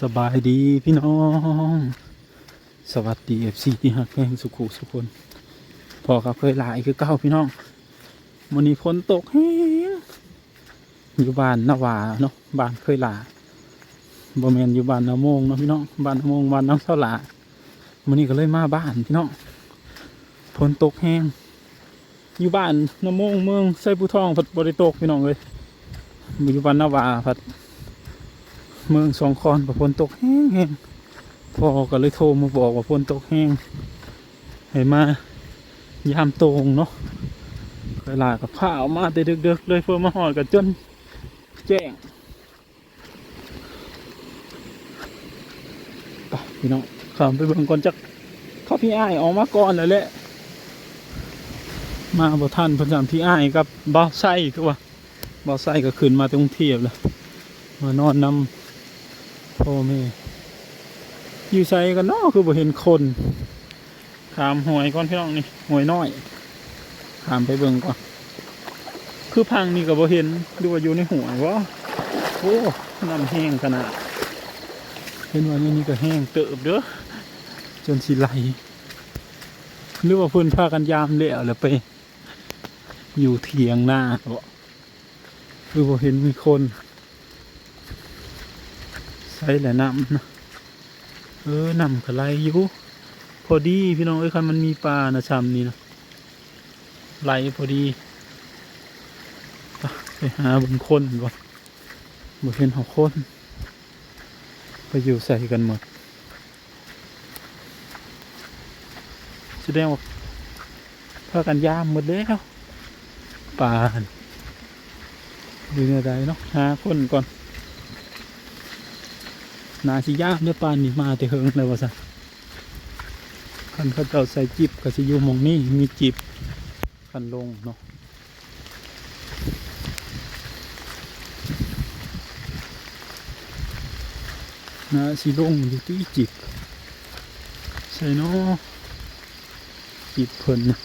สบายดีพี่น้อง สวัสดีเอฟซีที่หักแพงสุขุสุขคน พอครับเคยหลายคือเก้าพี่น้องวันนี้ฝนตกแห้งอยู่บ้านนาวาเนาะบ้านเคยหลาบ่แมนอยู่บ้านนาโมงเนาะพี่น้องบ้านนาโมงบ้านน้ำเสาหลาวันนี้ก็เลยมาบ้านพี่น้องฝนตกแห้งอยู่บ้านนาโมงเมืองไซปูทองพัดบริโตกพี่น้องเลยอยู่บ้านนาวาพัด เมืองสองคอนกับฝนตกแห้งแห้งพ่อก็เลยโทรมาบอกว่าฝนตกแห้งให้มายามตรงเนาะเวลากับข้าวมาแต่ดึกๆเลยเพื่อมาหอดกันจนแจ้งไปพี่น้องขามไปเบิ่งก่อนจักเขาพี่อ้ายออกมาก่อนแล้วแหละมาบ่ทันเพนจำพี่อ้ายกับบ่าวไส้คือว่าบ่าวไส้ก็ขึ้นมาตรงเทียบแล้วมานอนนำ พ่อแม่อยู่ใส่กันเนาะคือบ่เห็นคนถามหวยก่อนพี่น้องนี่หวยน้อยถามไปเบิ่งก่อนคือพังนี่ก็บ่เห็นดูว่าอยู่ในหัววะโอ้น้ำแห้งขนาดเห็นว่านี่นี่ก็แห้งเติบเด้อจนสิไหลหรือว่าเพิ่อนพากันยามแล้วแล้วไป อยู่เถียงหน้าบ่คือบ่เห็นมีคน ใส่แหละน้ำนะเออน้ำกระไรอยู่พอดีพี่น้องเอ้ยคันมันมีปลานะชำนี่นะไหลพอดีไปหาบนคนก่อนบ่เห็นหอคน ไปอยู่ใส่กันหมดแสดงว่าพากันยามหมดแล้วปลาดูเนี่ยใดเนาะหาคนก่อน นาชิยากเนื้อปลานี่มาแต่เฮิงเลยว่าซะคันเขาเจ้าใส่จิบก็สิอยู่มองนี้มีจิบคันลงเนาะนาสิลงอยู่ที่จิบใส่เนาะจิบเพิ่นนะ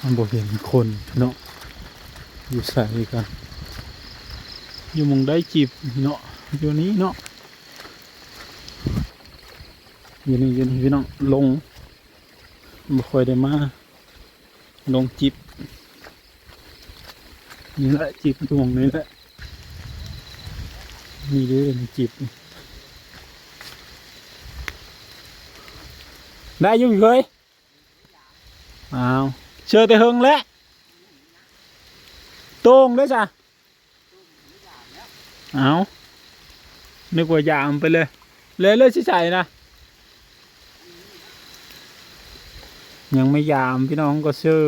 มันบ่เห็นคนเนาะอยู่ใส่กัน อยู่มองได้จีบเนาะอยู่นี้เนาะอยู่นี่อยู่นี่พี่น้องลงบ่ค่อยได้มาลงจิบนี่แหละจิบตรงนี้แหละนี่เด้อนี่จิบได้ยุ่งเคยอ้าวเชื่อแต่เฮงแล้วตรงเด้จ้ะ เอานึกว่ายามไปเลย เลยเลยใส่นะ ยังไม่ยามพี่น้องก็เชื่อ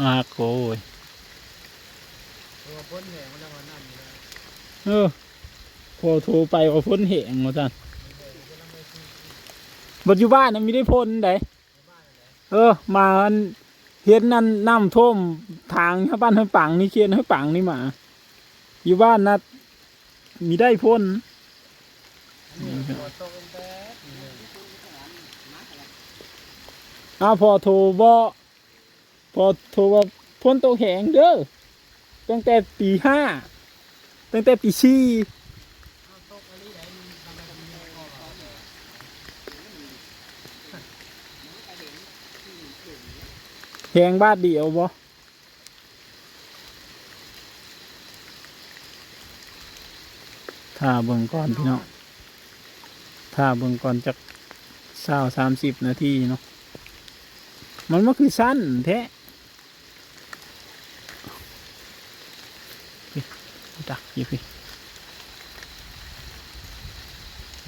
อาโกยเออพอโทรไปว่าพ้นเหงว่าจันปัจจุบันนะมีได้พ้นได เออ มาเห็นนั่นน้ำท่วมทางให้บ้านให้ปังนี่เคียนให้ปังนี่มา อยู่บ้านนะมีได้พ้นอาพอโทรบ่พอโทรว่าพ้นตกแหงเด้อตั้งแต่ปีห้าตั้งแต่ปีชี่ แหงบ้านเดียวบ่ถ้าเบิ่งก่อนพี่น้องถ้าเบิ่งก่อนจากเศร้าสามสิบนาทีเนาะ มันก็คือสั้นแท้พี่ตักอยี่พี่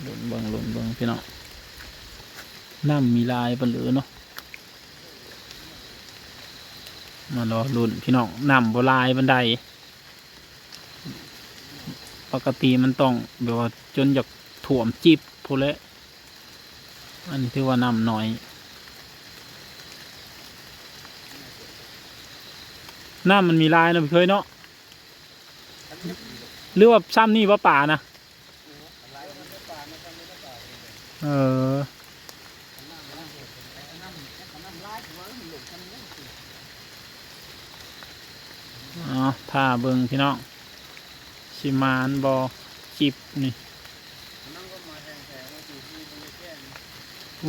หลุนเบิ่งหลุนเบิ่งพี่น้องน้ำมีลายปเหลือเนาะ มารอลุ่นพี่น้องนำบลายบันได ปกติมันต้องแบบว่าจนอยากถ่วมจิบพูดแล้วอันนี้ถือว่าน้ำน้อยน้ำมันมีลายนะพี่เคยเนาะหรือว่าซ้ำนี่ว่าป่านะ เออ อ๋อท่าเบิงพี่น้องชิมานบอจิบนี่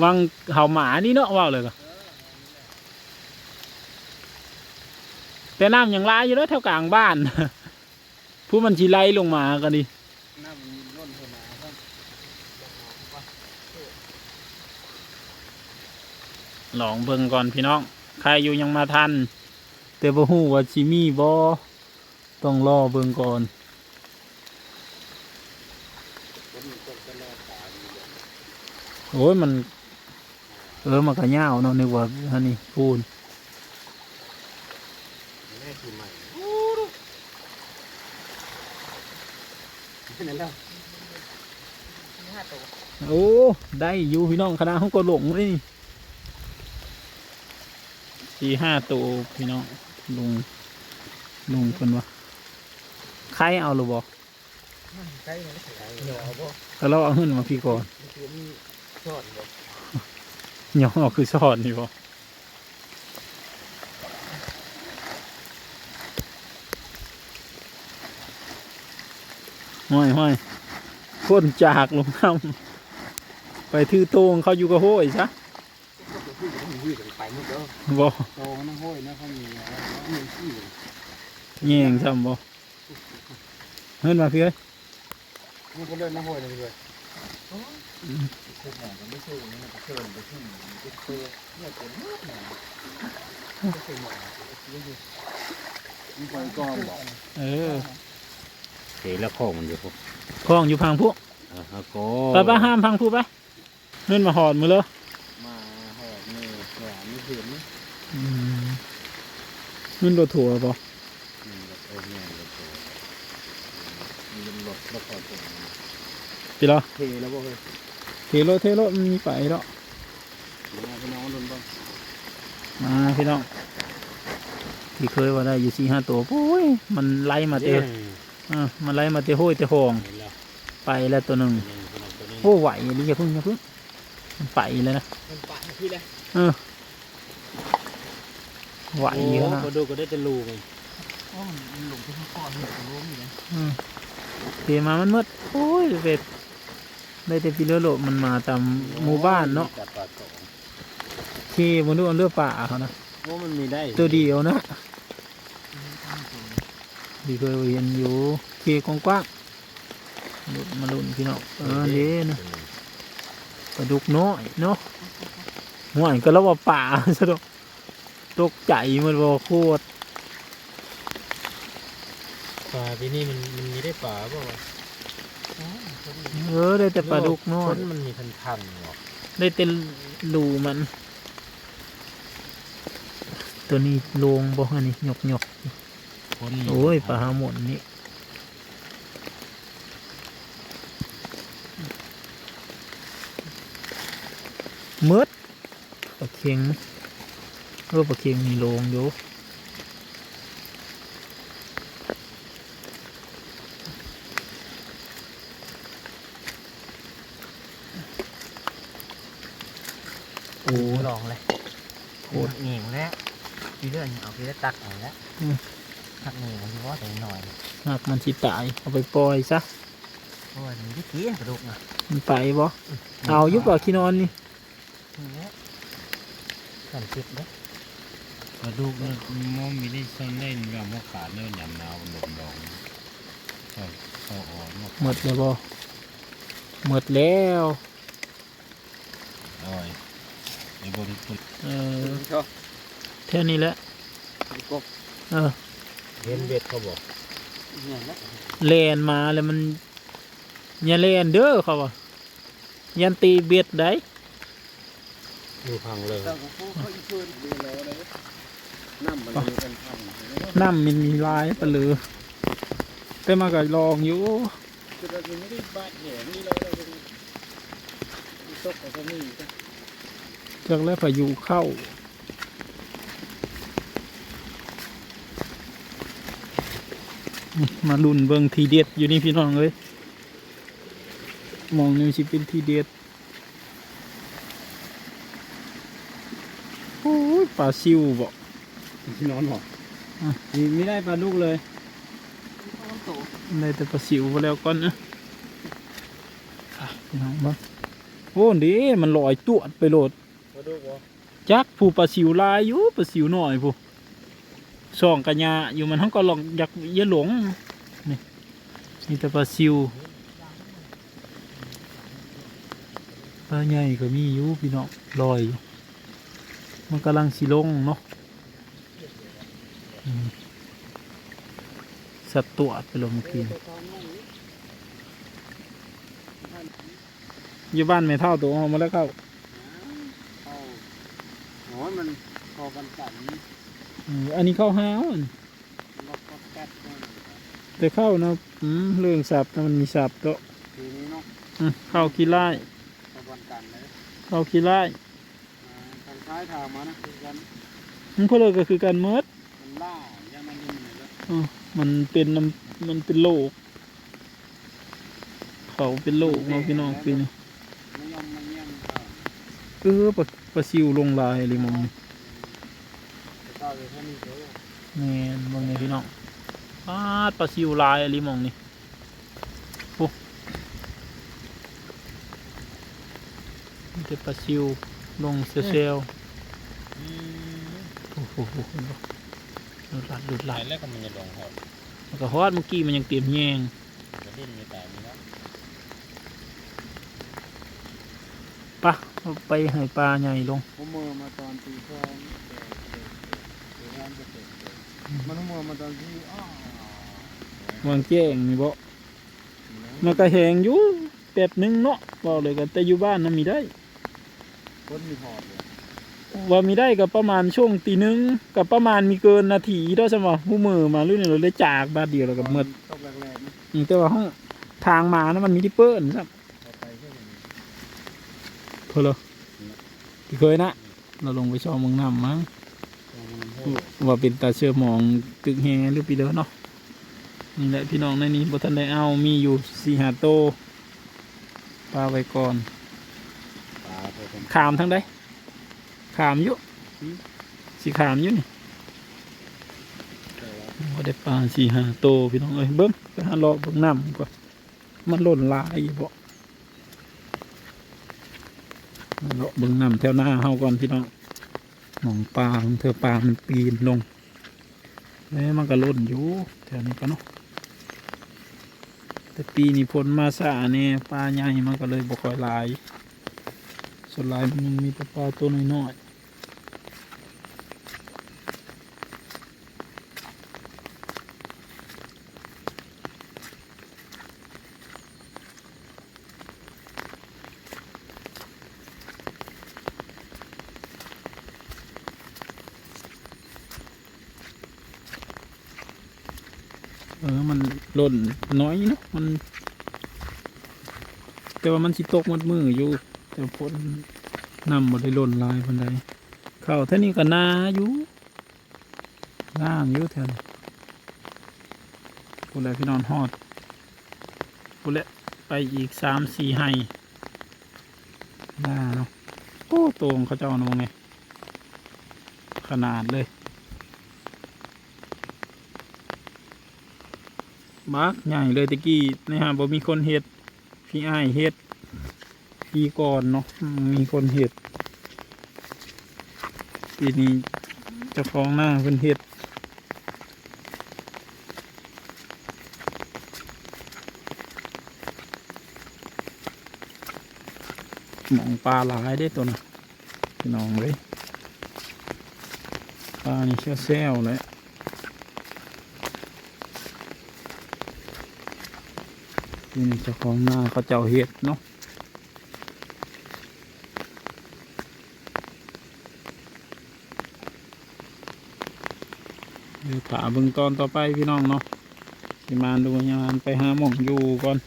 วังเห่าหมานี่เนาะว่าวเลยก็แต่น้ำยังไหลอยู่แล้วแถวกลางบ้านผู้มันชีไลลงมากันดิลองเบิ่งก่อนพี่น้อง ใครอยู่ยังมาทัน แต่บ่ฮู้ว่าสิมีบ่ ต้องรอเบิ่งก่อนโอ้ยมัน เออมันก็ยาวเนาะนึกว่าอันนี้พูนโอ้ ได้อยู่พี่น้องคณะเขาก็หลงเลยสี่ห้าตัวพี่น้องลุงลุงคนว่า ใครเอาหรือบ่ใช่ไหมใช่เหนียวเอาบ่ก็เราเอาขึ้นมาพี่ก่อนมันคือมีชอดบ่เหนียวเอาคือสอดนี่บ่ห้อยห้อยพ้นจากลงน้ำไปทือโตงเขาอยู่กับโห้ยซะก็จะพูดถึงยืดกันไปหมดเด้อบ่โตมันต้องห้อยนะเขามีอะไรมีขี้แย่งซ้ำบ่ เฮินมาพี่เอ้ยมันก็เดินน้ำห้อยเลยเลยคือหมอนก็ไม่สู้นี่มันก็เชิญไปที่มันก็เชื่อเนี่ยเป็นมากหนาไม่เคยหมอนมันปล่อยก้อนบอกเออเทแล้วข้องมันอยู่พวกคล้องอยู่พังพวกอ่าฮะโกไปไปห้ามพังพูไปเฮินมาหอดมือเลยมาหอบนี่แหวนี่เห็นอืมเฮินโดดถั่วบ่อืมแล้วก็เนี่ยแล้วก็มีรถแล้วก็ตรงนี้ พี่เหรอเทแล้วบ่เฮ้ยเทโลเทโลมันมีไปแล้วมาพี่น้องโดนบ้างมาพี่น้องที่เคยว่าได้อยู่สี่ห้าตัวโอ้ยมันไล่มาเตะอ่ามันไล่มาเตะห้อยเตะหองเห็นแล้วไปแล้วตัวหนึ่งนี่พี่น้องตัวนี้โอ้ไหวอย่าอย่าพึ่งอย่าพึ่งมันไปแล้วนะมันปะพี่เลยเออไหวเยอะนะก็ดูก็ได้แต่รูมันอ๋อมันหลงที่ข้างก้อนเห็ดมันรู้อยู่นะอืมเทมามันมืดโอ้ยเป็ด ได้แต่ปีเรือโลมันมาตามหมู่บ้านเนาะจับปลาสองเทมันดูอันเรือป่าเขานะว่ามันมีได้ตัวเดียวนะดีเคยเห็นอยู่เคกว้างๆหลุดมาลุ่นพี่น้องเออเด้นะปลาดุกน้อยเนาะห่วยก็แล้วว่าป่าซะดอกตกใจมันบอกโคตรปลาที่นี่มันมันมีได้ปลาเปล่าวะ เออได้แต่ปลาดุกน้อคยนมันมีพันพันหรอกได้แต่รูมัน ตัวนี้ลงบ่อันนี้หยกหยกคนๆโอ้ยปลาหาหมนนี่มืดปลาเค็งเออปลาเค็งมีโลงอยู่ ลองเลยโคตรเหนียวแล้วพี่เลื่อนเอาพี่ได้ตักเอาแล้วอืมตักเหนียวที่ว่าแต่หน่อยหากมันสิตายเอาไปปล่อยซะเพราะว่ามีที่กี้กระดูกนะมันไปบ่เอาอยุบบ่ขี้นอนนี่นี่แหละสั่นคิดเด้อปลาดุกมันมันมีได้ซ่อนเล่นแบบว่าขาดเนื้อหยำนาวหลงดองเข้าเข้าออกมาหมดเลยบ่หมดแล้วอร่อย ไอ้บริสุทธิ์เออชอบแค่นี้แหละกบเออเห็นเบ็ดเขาบอกเนี่ยนะแลนมาแล้วมันอย่าแลนเด้อเขาว่ายันตีเบ็ดได้ดูพังเลยแต่ของเขาเขาอีกเพื่อนเดียวเลยน้ำมันเลยเป็นพันน้ำมันมีลายปะเลือแต่มาก็ลองอยู่คือเราไม่ได้บาดแผลนี่เราเราเป็นตกกับนี่ จากแล้วพายุเข้า มาลุ่นเบิงทีเด็ดอยู่นี่พี่น้องเลยมองนี่สิเป็นทีเด็ดโอ้ยปลาซิวบ่ที่นอนบอกนี่ไม่ได้ปลาลูกเลยได้แต่ปลาซิวไปแล้วก่อนนะอะพี่น้องเบ้างโอ้ดีมันลอยตัวดไปโหลดมา ดูบ่จักผู้ปลาซิวลายอยู่ปลาซิวหน่อยผู้ส่องกัญญาอยู่มันทั้งก็ลองอยากเยอะหลงนี่นี่แต่ปลาซิวปลาใหญ่ก็มีอยู่พี่น้องลอยอยู่มันกำลังสิลงเนาะสัตว์ตัวไปลงกี้นี่อยู่บ้านไม่เท่าตัวมาแล้วเข้าโอ้ยมันพ อกันกันอืมอันนี้เข้าห้าวอันล็อกก็แก๊สนั่นแต่เข้านะอืมเรื่องสับนะมันมีสับตัวทีนี้เนาะอืมเข้าขี้ไล่พอกันกันเลยเข้าขี้ไล่อ่าทางซ้ายทางมานะคือกันมันก็เลยก็คือการเมิดมันล่าย่ามันนี่มันเลยอืมมันเป็นน้ำมันเป็นโรคเขาเป็นโรคเนาะพี่น้องปีนี้ไม่ยอมไม่เยี่ยมก็เออปลาปลาซิวลงลายอะไรมองนี่ จะก้าวเลยแค่ นี่มองนี่พี่น้องปาดปลาซิวลายอะไรมองนี่โอ้มีแต่ปลาซิวลงเซลล์โอ้โหหลุดหลัดหลุดหลัดแล้วก็มันจะลงหอดมันก็ฮอดเมื่อกี้มันยังเตรียมแยงจะไม่ตายปะไปให้ปลาใหญ่ลงผมมือมาตอนตีสอง จะเสร็จเลยมันมือมาตอนที่อ้าววางแจ้งนี่บ่มันก็แหงอยู่แป๊บหนึงเนาะบอกเลยกันแต่อยู่บ้านน่ะมีได้คนมีหอดเลยว่ามีได้ก็ประมาณช่วงตีหนึงกับประมาณมีเกินนาทีด้วยใช่ไหมผู้มือมาลื่นเลยเลยจากบาดเดียวแล้วก็เมื่อตกแรงๆนะอืมแต่ว่าห้องทางมานะมันมีที่เปิ้ลครับเอาไปแค่นี้เพอเลยที่เคยนะ เราลงไปชอมเมืองน้ำมั้ง ว่าเป็นตาเชื่อมองตึกแฮหรือปีเด้อเนาะนี่แหละพี่น้องในนี้บทันได้เอามีอยู่สี่หาโตปลาไว้ก่อนขามทั้งใดขามอยู่สีขามอยู่นี่แต่ว่าได้ปลาสี่หาโตพี่น้องเอ้ยเบิ้งไปหาเลาะเบิ้งน้ำก่อนมันหล่นลายบ่เลาะเบิ้งน้ำแถวหน้าเฮาก่อนพี่น้อง หนองปลาของเธอปลามันปีนลงแล้วมันก็ล่นอยู่แถวนี้ปะเนาะแต่ปีนี้ฝนมาสะเนี่ยปลาใหญ่มันก็เลยบ่ค่อยหลายส่วนหลายมันมีแต่ปลาตัวน้อยๆ เออ มันหล่นน้อยนะมัน แต่ว่ามันสิตกหมดมืออยู่ แต่ฝนนำหมดได้หล่นลายพันใดเข้าเท่านี้ก็นาอยู่ล่างอยู่แถวนี้พูดแล้วพี่นอนฮอดพูดแล้วไปอีกสามสี่ไห้นาเนาะโอ้ตรงเขาเจ้าเนาะไงขนาดเลย บักใหญ่เลยตะกี้นะฮะบ่มีคนเห็ดพี่อ้ายเฮ็ดปีก่อนเนาะมีคนเฮ็ดปีนี้จะฟ้องหน้าเพิ่นเฮ็ดหมองปลาหลายได้ตัวน่ะพี่น้องเลยปลานี่เชื่อแซวเลย นี่เจ้าของหน้าเขาเจ้าเฮ็ดเนาะเดี๋ยวถาเบิ่งตอนต่อไปพี่น้องเนาะสิมาดูยานไปหาหมองอยู่ก่อน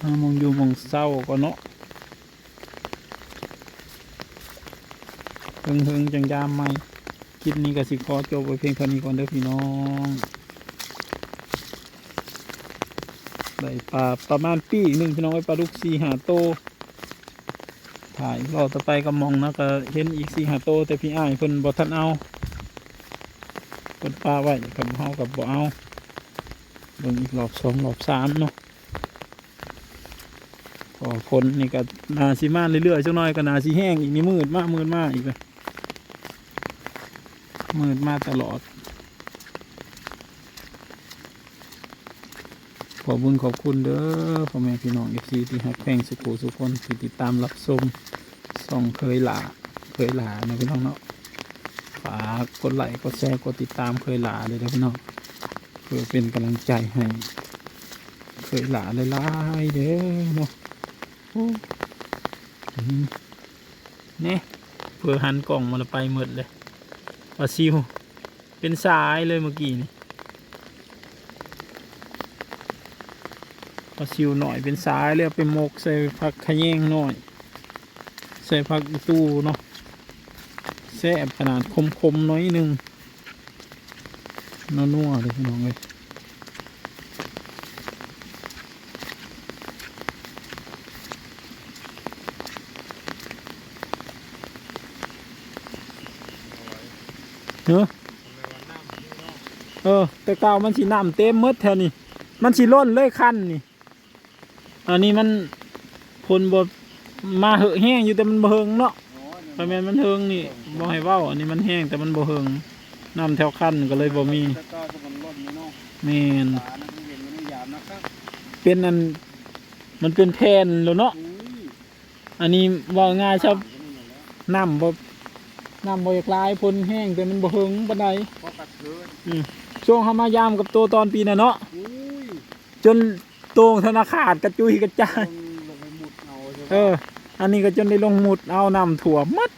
หาหมองอยู่หมองเศร้าก่อนเนาะเพิ่งเพิ่งจังยามใหม่คลิปนี้ก็สิขอจบไว้เพียงเท่านี้ก่อนเด้อพี่น้อง ได้ปลาประมาณปีหนึ่งพี่น้องไว้ปลาลูกสี่หาโต ถ่ายรอต่อไปก็มองนะก็เห็นอีกสี่หาโต แต่พี่อ้ายเพิ่นบ่ทันเอาเพิ่นปลาไว้กับเฮากับบ่เอาเบิ่งอีกรอบสองรอบสามเนาะพอคนนี่ก็นาสิมาเรื่อยๆจักหน่อยก็นาสิแห้งอีกนี่มืดมากมืดมากอีกเลยมืดมากตลอด ขอบุญขอบคุณเด้อพ่อแม่พี่น้องเอฟซีที่ฮักแพงสุขุสุขคนที่ติดตามรับชมส่องเคยหลาเคยหลานะพี่น้องเนาะฝากกดไลค์กดแชร์กดติดตามเคยหลาเลยนะพี่น้องเพื่อเป็นกำลังใจให้ เคยหลาหลายๆเด้อเนาะโอ้อืมเนี่ยเพื่อหันกล่องมาแล้วไปหมดเลยปลาซิวเป็นสายเลยเมื่อกี้นี่ ปลาซิวหน่อยเป็นสายเลยเอาไปหมกใส่ผักขยงหน่อย ใส่ผักตู้เนาะแซ่บขนาดคมๆน้อยหนึงนัวๆเลยพี่น้องเลยเนอะเออ แต่เก่ามันสีน้ำเต็มหมดแถวนี้ มันสีล้นเลยคันนี่ อันนี้มันพลบมาเหอะแห้งอยู่แต่มันบ่เฮิงเนาะโอ้ยเพราะแม่นมันเฮิงนี่บ่ให้เว้าอันนี้มันแห้งแต่มันบ่เฮิงน้ำแถวคันก็เลยบ่มีแต่ก็จะมันล่นนี่เนาะแม่นตานะมันเห็นมันไม่ยามนะครับเป็นอันมันเป็นแผ่นแล้วเนาะอุ้ยอันนี้เว่าง่ายชอบก็นี่หมดแล้วน้ำบ่น้ำบ่อยากลายพลแห้งแต่มันบ่เฮิงปานใดพอกระเทือนช่วงเฮามายามกับตัวตอนปีน่ะเนาะอุ้ยจน โตงธนาคารกระจุยกระจายต้องลงไปหมุดเอาใช่ไหมเออ อันนี้ก็จนได้ลงหมุดเอาน้ำถั่วมหมัด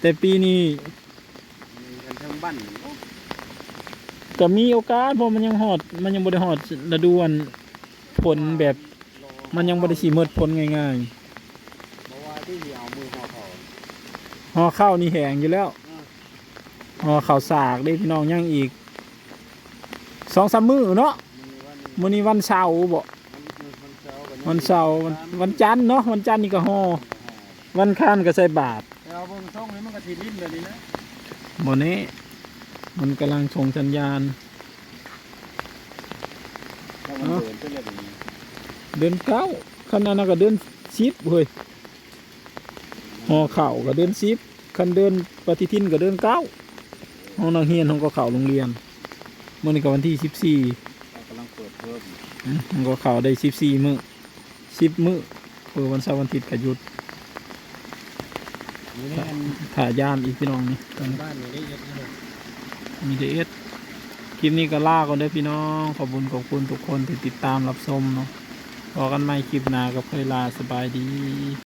แต่ปีนี้มีกันทั้งบ้านเนาะก็มีโอกาสเพราะมันยังหอด มันยังบริหอดฤดูอันผลแบบรอมันยังบริสีเมิดผลง่ายเพราะว่าที่เอามือห่อเขาๆห่อข้าวนี่แห้งอยู่แล้วอืมห่อข้าวสากได้พี่น้องยังอีกสองสามมือเนาะ มือวันมื้อนี้วันเสาร์บ่มันมันเช้ากันวันเสาร์วันวันจันทร์เนาะวันจันทร์นี่ก็ห่อวันค้านก็ใส่บาตรแต่เอาเบิ่งช่องนี้มันก็ทีลิ้นเลยนี่นะโมนี้ มันกำลังส่งสัญญาณถ้ามันเดินไปเลยแบบนี้เดือนเก้าคันนั้นนะก็เดือนสิบเฮ้ยห่อเข่าวก็เดือนสิบคันเดือนปฏิทินก็เดือนเก้าห้องนักเรียนห้องก็เข่าโรงเรียนมื่อนี้ก็วันที่สิบสี่ มห้องก็เข่าได้สิบสี่มื้อสิบมื้อเออวันเสาร์วันอาทิตย์ก็หยุดนี่นี่อันถ่ายยามอีกพี่น้องนี่ตอนนี้บ้านนี่ได้เยอะที่สุดมีเดเอสคลิปนี้ก็ลาก่อนเด้อพี่น้อง ขอบคุณขอบคุณทุกคนที่ติดตามรับชมเนาะพอกันใหม่คลิปหน้ากับเคยลาสบายดี